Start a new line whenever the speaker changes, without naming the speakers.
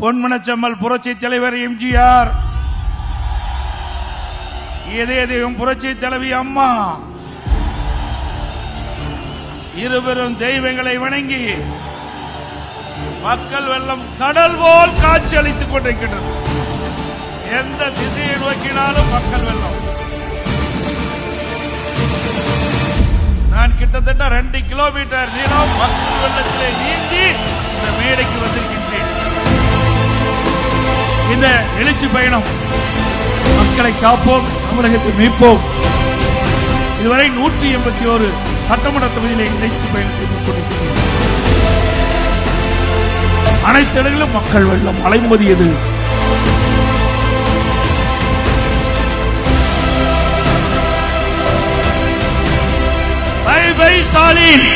பொன்மனச்செம்மல் புரட்சி தலைவர் எம்ஜிஆர். இதே தெய்வம் புரட்சி தலைவி அம்மா. இருவரும் தெய்வங்களை வணங்கி மக்கள் வெள்ளம் கடல் போல் காட்சி அளித்துக் கொண்டிருக்கின்றது. எந்த திசையை நோக்கினாலும் மக்கள் வெள்ளம். நான் கிட்டத்தட்ட ரெண்டு கிலோமீட்டர் நீளம் மக்கள் வெள்ளத்திலே நீந்தி இந்த எழுச்சி பயணம் மக்களை காப்போம் தமிழகத்தை மீட்போம். இதுவரை நூற்றி எண்பத்தி ஒரு சட்டமன்ற தொகுதியிலே எழுச்சி பயணத்தை மேற்கொண்டிருக்கிறோம். அனைத்து இடங்களிலும் மக்கள் வெள்ளம் அலைமோதியது பை பை ஸ்டாலின்!